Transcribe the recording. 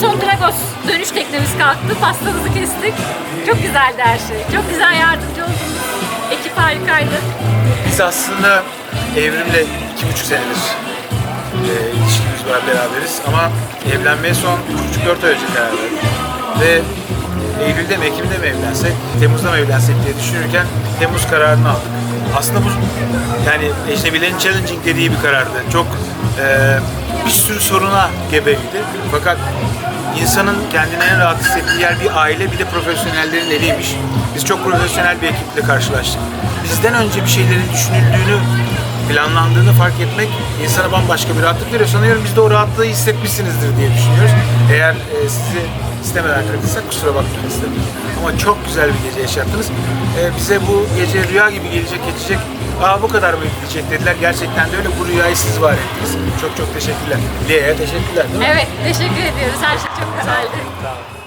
son Dragos dönüş teknemiz kalktı. Pastamızı kestik. Çok güzeldi her şey. Çok güzel yardımcı oldunuz. Ekip harikaydı. Biz aslında evrimle iki buçuk senedir e, ilişkimiz var beraberiz ama evlenmeye son üç buçuk dört ay önce karar verdik. Ve Eylül'de mi Ekim'de mi evlensek, Temmuz'da mı evlensek diye düşünürken Temmuz kararını aldık. Aslında bu yani ecnebilerin challenging dediği bir karardı. Çok e, bir sürü soruna gebeydi. Fakat insanın kendini en rahat hissettiği yer bir aile bir de profesyonellerin eliymiş. Biz çok profesyonel bir ekiple karşılaştık. Bizden önce bir şeylerin düşünüldüğünü, planlandığını fark etmek insana bambaşka bir rahatlık veriyor. Sanıyorum biz de o rahatlığı hissetmişsinizdir diye düşünüyoruz. Eğer e, sizi istemeden kırdıysak kusura bakmayın istedim. Ama çok güzel bir gece yaşattınız. E, bize bu gece rüya gibi gelecek geçecek. Aa bu kadar mı gidecek dediler. Gerçekten de öyle. Bu rüyayı siz var ettiniz. Çok çok teşekkürler. Lea'ya teşekkürler değil mi? Evet, teşekkür ediyoruz. Her şey çok